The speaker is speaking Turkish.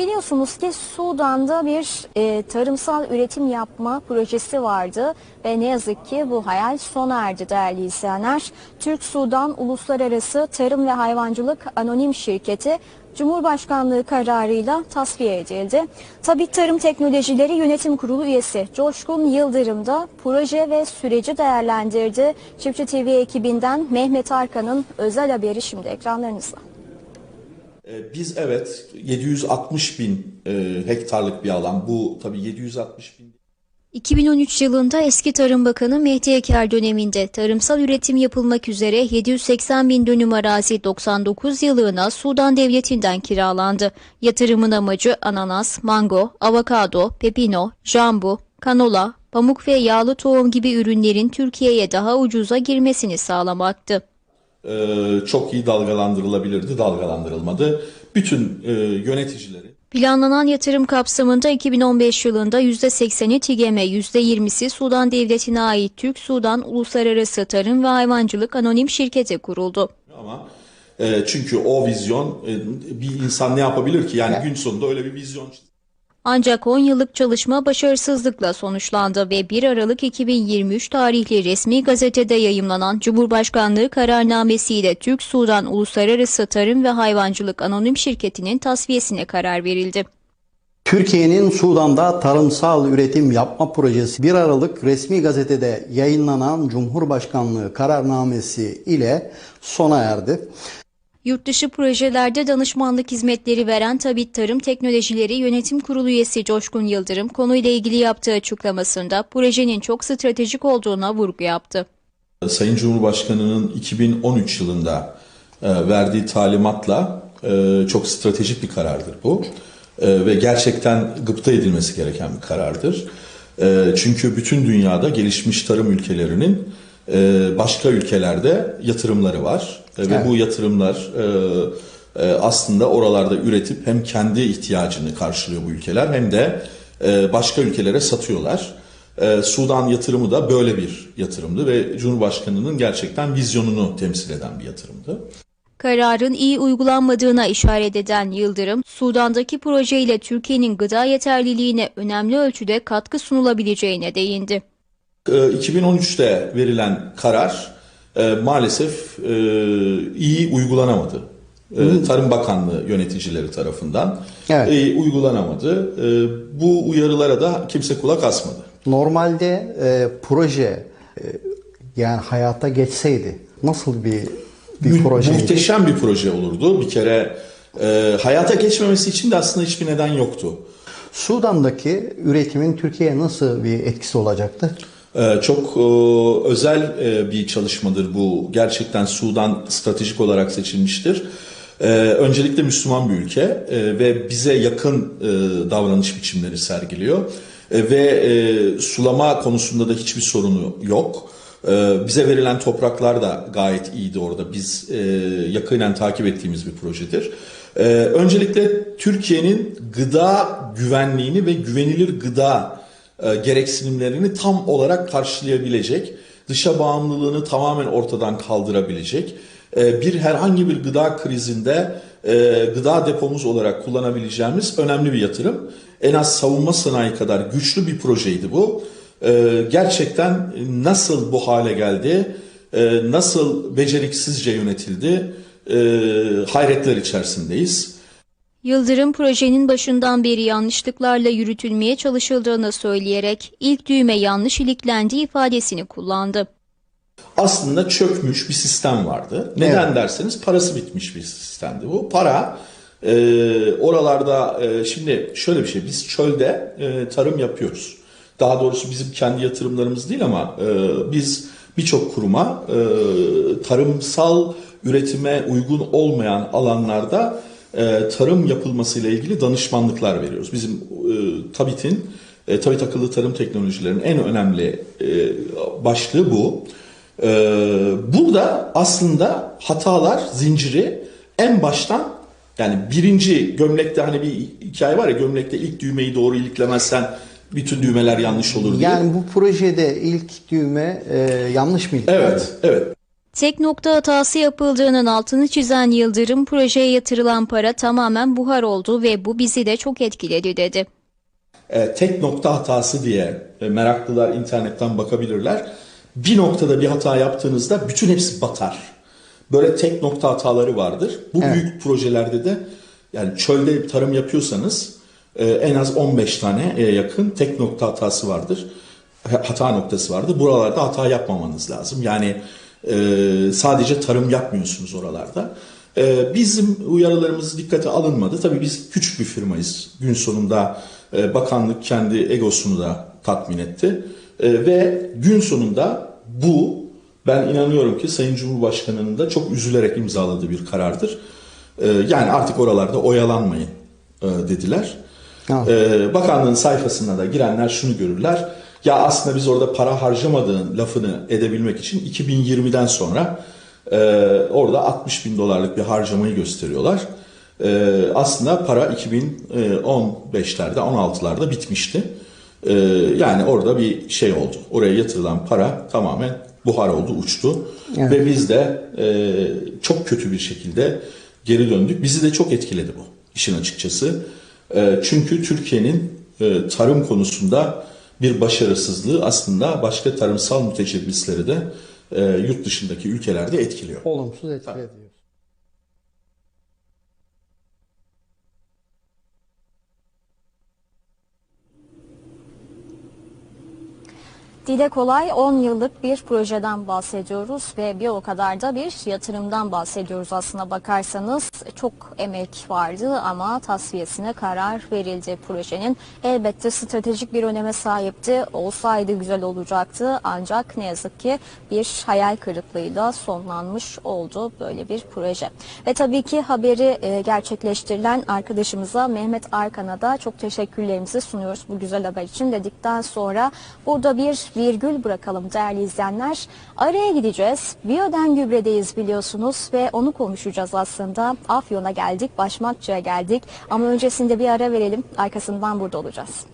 Biliyorsunuz ki Sudan'da bir e, tarımsal üretim yapma projesi vardı ve ne yazık ki bu hayal sona erdi değerli izleyenler. Türk Sudan Uluslararası Tarım ve Hayvancılık Anonim Şirketi Cumhurbaşkanlığı kararıyla tasfiye edildi. Tabi Tarım Teknolojileri Yönetim Kurulu üyesi Coşkun Yıldırım da proje ve süreci değerlendirdi. Çiftçi TV ekibinden Mehmet Arkan'ın özel haberi şimdi ekranlarınızda. Ee, Biz evet 760 bin e, hektarlık bir alan. Bu tabii 760 bin 2013 yılında eski Tarım Bakanı Mehdi Eker döneminde tarımsal üretim yapılmak üzere 780 bin dönüm arazi 99 yılına Sudan Devleti'nden kiralandı. Yatırımın amacı ananas, mango, avokado, pepino, jambu, kanola, pamuk ve yağlı tohum gibi ürünlerin Türkiye'ye daha ucuza girmesini sağlamaktı. E, çok iyi dalgalandırılabilirdi, dalgalandırılmadı. Bütün e, yöneticileri Planlanan yatırım kapsamında 2015 yılında %80'i TİGEM'e, %20'si Sudan Devleti'ne ait Türk Sudan Uluslararası Tarım ve Hayvancılık Anonim Şirketi kuruldu. ama e, çünkü o vizyon e, bir insan ne yapabilir ki? Yani gün sonunda öyle bir vizyon Ancak 10 yıllık çalışma başarısızlıkla sonuçlandı ve 1 Aralık 2023 tarihli resmi gazetede yayımlanan Cumhurbaşkanlığı kararnamesiyle Türk Sudan Uluslararası Tarım ve Hayvancılık Anonim Şirketi'nin tasfiyesine karar verildi. Türkiye'nin Sudan'da tarımsal üretim yapma projesi 1 Aralık resmi gazetede yayınlanan Cumhurbaşkanlığı kararnamesi ile sona erdi. Yurtdışı projelerde danışmanlık hizmetleri veren Tabit Tarım Teknolojileri Yönetim Kurulu üyesi Coşkun Yıldırım konuyla ilgili yaptığı açıklamasında projenin çok stratejik olduğuna vurgu yaptı. Sayın Cumhurbaşkanı'nın 2013 yılında e, verdiği talimatla e, çok stratejik bir karardır bu. E, ve gerçekten gıpta edilmesi gereken bir karardır. Çünkü bütün dünyada gelişmiş tarım ülkelerinin başka ülkelerde yatırımları var. E, ve Evet. bu yatırımlar e, e, aslında oralarda üretip hem kendi ihtiyacını karşılıyor bu ülkeler hem de e, başka ülkelere satıyorlar. Ee, Sudan yatırımı da böyle bir yatırımdı ve Cumhurbaşkanı'nın gerçekten vizyonunu temsil eden bir yatırımdı. Kararın iyi uygulanmadığına işaret eden Yıldırım, Sudan'daki projeyle Türkiye'nin gıda yeterliliğine önemli ölçüde katkı sunulabileceğine değindi. Ee, 2013'te verilen karar e, maalesef e, iyi uygulanamadı. E, Tarım Bakanlığı yöneticileri tarafından Evet. e, uygulanamadı. E, bu uyarılara da kimse kulak asmadı. Normalde e, proje e, yani hayata geçseydi nasıl bir bir Mü- projeydi? Muhteşem bir proje olurdu. Bir kere e, hayata geçmemesi için de aslında hiçbir neden yoktu. Sudan'daki üretimin Türkiye'ye nasıl bir etkisi olacaktı? Ee, Çok e, özel e, bir çalışmadır bu. Gerçekten Sudan stratejik olarak seçilmiştir. Ee, Öncelikle Müslüman bir ülke e, ve bize yakın davranış biçimleri sergiliyor. Ve sulama konusunda da hiçbir sorunu yok. Bize verilen topraklar da gayet iyiydi orada. Biz yakinen takip ettiğimiz bir projedir. Öncelikle Türkiye'nin gıda güvenliğini ve güvenilir gıda e, gereksinimlerini tam olarak karşılayabilecek, dışa bağımlılığını tamamen ortadan kaldırabilecek, e, bir herhangi bir gıda krizinde e, gıda depomuz olarak kullanabileceğimiz önemli bir yatırım. En az savunma sanayi kadar güçlü bir projeydi bu. Gerçekten nasıl bu hale geldi, nasıl beceriksizce yönetildi, hayretler içerisindeyiz. Yıldırım projenin başından beri yanlışlıklarla yürütülmeye çalışıldığını söyleyerek ilk düğme yanlış iliklendi ifadesini kullandı. aslında çökmüş bir sistem vardı. Neden Evet. derseniz parası bitmiş bir sistemdi bu. Para e, oralarda e, şimdi şöyle bir şey biz çölde e, tarım yapıyoruz. Daha doğrusu bizim kendi yatırımlarımız değil ama e, biz birçok kuruma e, tarımsal üretime uygun olmayan alanlarda e, tarım yapılmasıyla ilgili danışmanlıklar veriyoruz. Bizim e, TABİT'in e, TABİT akıllı tarım teknolojilerinin en önemli e, başlığı bu. Ee, burada aslında hatalar zinciri en baştan yani birinci gömlekte hani bir hikaye var ya gömlekte ilk düğmeyi doğru iliklemezsen bütün düğmeler yanlış olur diye. Yani bu projede ilk düğme e, yanlış mı? Evet, evet. Tek nokta hatası yapıldığının altını çizen Yıldırım projeye yatırılan para tamamen buhar oldu ve bu bizi de çok etkiledi dedi. E, tek nokta hatası diye e, meraklılar internetten bakabilirler. Bir noktada bir hata yaptığınızda bütün hepsi batar. Böyle tek nokta hataları vardır. Bu Evet. büyük projelerde de yani çölde tarım yapıyorsanız e, en az 15 tane e, yakın tek nokta hatası vardır. Ha- Hata noktası vardır. Buralarda hata yapmamanız lazım. Yani e, sadece tarım yapmıyorsunuz oralarda. E, bizim uyarılarımız dikkate alınmadı. Tabii biz küçük bir firmayız. Gün sonunda e, bakanlık kendi egosunu da tatmin etti. E, ve gün sonunda bu ben inanıyorum ki Sayın Cumhurbaşkanı'nın da çok üzülerek imzaladığı bir karardır. E, yani artık oralarda oyalanmayın e, dediler. Evet. E, bakanlığın sayfasına da girenler şunu görürler. Ya aslında biz orada para harcamadığın lafını edebilmek için 2020'den sonra e, orada 60 bin dolarlık bir harcamayı gösteriyorlar. E, aslında para 2015'lerde 16'larda bitmişti. E, yani orada bir şey oldu. Oraya yatırılan para tamamen buhar oldu, uçtu. Evet. Ve biz de e, çok kötü bir şekilde geri döndük. Bizi de çok etkiledi bu işin açıkçası. E, çünkü Türkiye'nin e, tarım konusunda bir başarısızlığı aslında başka tarımsal müteşebbisleri de e, yurt dışındaki ülkelerde etkiliyor. Olumsuz etkiledi. Dile kolay 10 yıllık bir projeden bahsediyoruz ve bir o kadar da bir yatırımdan bahsediyoruz aslına bakarsanız. Çok emek vardı ama tasfiyesine karar verildi projenin. Elbette stratejik bir öneme sahipti. Olsaydı güzel olacaktı ancak ne yazık ki bir hayal kırıklığıyla sonlanmış oldu böyle bir proje. Ve tabii ki haberi e, gerçekleştirilen arkadaşımıza Mehmet Arkan'a da çok teşekkürlerimizi sunuyoruz bu güzel haber için dedikten sonra burada bir virgül bırakalım değerli izleyenler. Araya gideceğiz. Biyoden gübredeyiz biliyorsunuz ve onu konuşacağız aslında. Afyon'a geldik, Başmakçı'ya geldik ama öncesinde bir ara verelim. Arkasından burada olacağız.